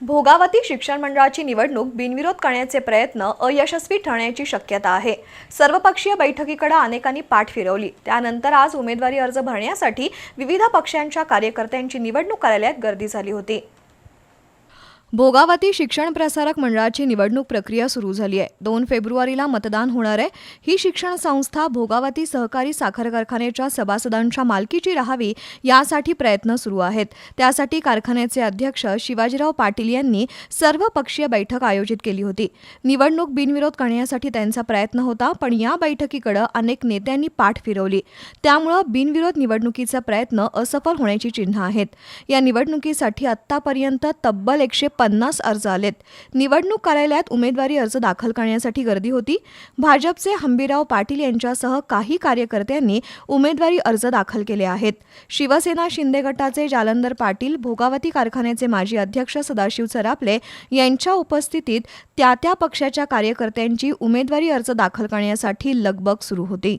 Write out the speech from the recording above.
भोगावती शिक्षण मंडळाची निवडणूक बिनविरोध करण्याचे प्रयत्न अयशस्वी ठरण्याची शक्यता आहे. सर्वपक्षीय बैठकीकडे अनेकांनी पाठ फिरवली. त्यानंतर आज उमेदवारी अर्ज भरण्यासाठी विविध पक्षांच्या कार्यकर्त्यांची निवडणूक कार्यालयात गर्दी झाली होती. भोगावती शिक्षण प्रसारक मंडळाची निवडणूक प्रक्रिया सुरू झाली आहे. दोन फेब्रुवारीला मतदान होणार आहे. ही शिक्षण संस्था भोगावती सहकारी साखर कारखान्याच्या सभासदांच्या मालकीची राहावी यासाठी प्रयत्न सुरू आहेत. त्यासाठी कारखान्याचे अध्यक्ष शिवाजीराव पाटील यांनी सर्वपक्षीय बैठक आयोजित केली होती. निवडणूक बिनविरोध करण्यासाठी त्यांचा प्रयत्न होता पण या बैठकीकडे अनेक नेत्यांनी पाठ फिरवली. त्यामुळं बिनविरोध निवडणुकीचा प्रयत्न असफल होण्याची चिन्ह आहेत. या निवडणुकीसाठी आत्तापर्यंत तब्बल एकशे पन्नास अर्ज आलेत. निवडणूक कार्यालयात उमेदवारी अर्ज दाखल करण्यासाठी गर्दी होती. भाजपचे हंबीराव पाटील यांच्यासह काही कार्यकर्त्यांनी उमेदवारी अर्ज दाखल केले आहेत. शिवसेना शिंदे गटाचे जालंदर पाटील भोगावती कारखान्याचे माजी अध्यक्ष सदाशिव सरापले यांच्या उपस्थितीत त्या त्या पक्षाच्या कार्यकर्त्यांची उमेदवारी अर्ज दाखल करण्यासाठी लगबग सुरू होती.